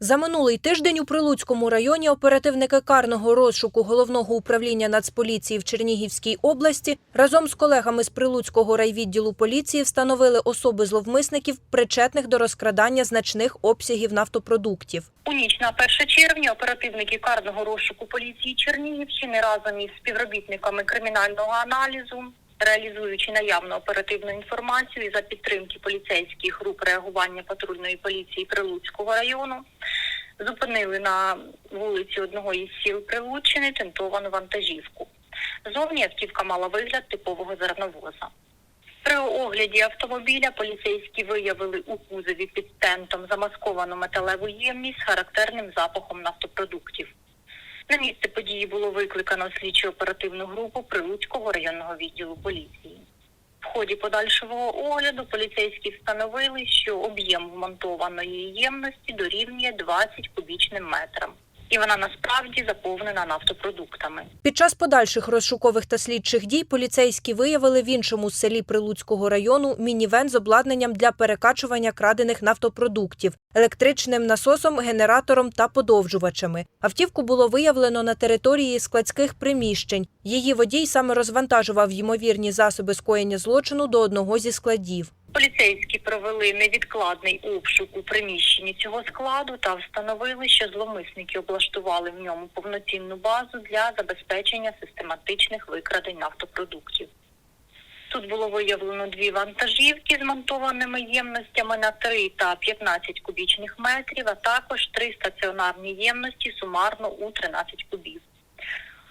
За минулий тиждень у Прилуцькому районі оперативники карного розшуку головного управління Нацполіції в Чернігівській області разом з колегами з Прилуцького райвідділу поліції встановили особи зловмисників, причетних до розкрадання значних обсягів нафтопродуктів. У ніч на 1 червня оперативники карного розшуку поліції Чернігівщини разом із співробітниками кримінального аналізу, реалізуючи наявну оперативну інформацію за підтримки поліцейських груп реагування патрульної поліції Прилуцького району, зупинили на вулиці одного із сіл Прилуччини тентовану вантажівку. Зовні автівка мала вигляд типового зерновоза. При огляді автомобіля поліцейські виявили у кузові під тентом замасковану металеву ємність з характерним запахом нафтопродуктів. На місце події було викликано слідчо оперативну групу Прилуцького районного відділу поліції. В ході подальшого огляду поліцейські встановили, що об'єм вмонтованої ємності дорівнює 20 кубічним метрам, і вона насправді заповнена нафтопродуктами. Під час подальших розшукових та слідчих дій поліцейські виявили в іншому селі Прилуцького району мінівен з обладнанням для перекачування крадених нафтопродуктів, електричним насосом, генератором та подовжувачами. Автівку було виявлено на території складських приміщень. Її водій саме розвантажував ймовірні засоби скоєння злочину до одного зі складів. Поліцейські провели невідкладний обшук у приміщенні цього складу та встановили, що зловмисники облаштували в ньому повноцінну базу для забезпечення систематичних викрадень нафтопродуктів. Тут було виявлено дві вантажівки з монтованими ємностями на 3 та 15 кубічних метрів, а також три стаціонарні ємності сумарно у 13 кубів.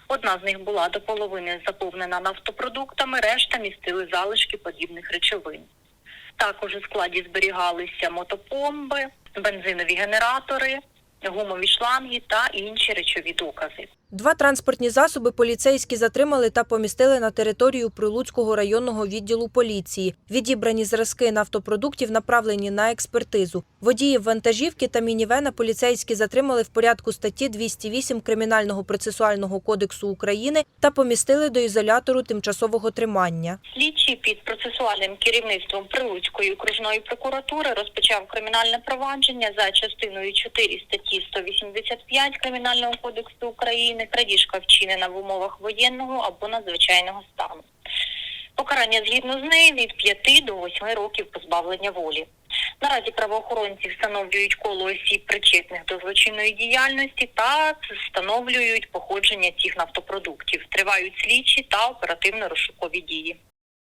Одна з них була до половини заповнена нафтопродуктами, решта містили залишки подібних речовин. Також у складі зберігалися мотопомби, бензинові генератори, гумові шланги та інші речові докази. Два транспортні засоби поліцейські затримали та помістили на територію Прилуцького районного відділу поліції. Відібрані зразки нафтопродуктів направлені на експертизу. Водіїв вантажівки та мінівена поліцейські затримали в порядку статті 208 Кримінального процесуального кодексу України та помістили до ізолятору тимчасового тримання. Слідчий під процесуальним керівництвом Прилуцької окружної прокуратури розпочав кримінальне провадження за частиною 4 статті 185 Кримінального кодексу України крадіжка вчинена в умовах воєнного або надзвичайного стану. Покарання згідно з нею від 5 до 8 років позбавлення волі. Наразі правоохоронці встановлюють коло осіб причетних до злочинної діяльності та встановлюють походження цих нафтопродуктів. Тривають слідчі та оперативно-розшукові дії.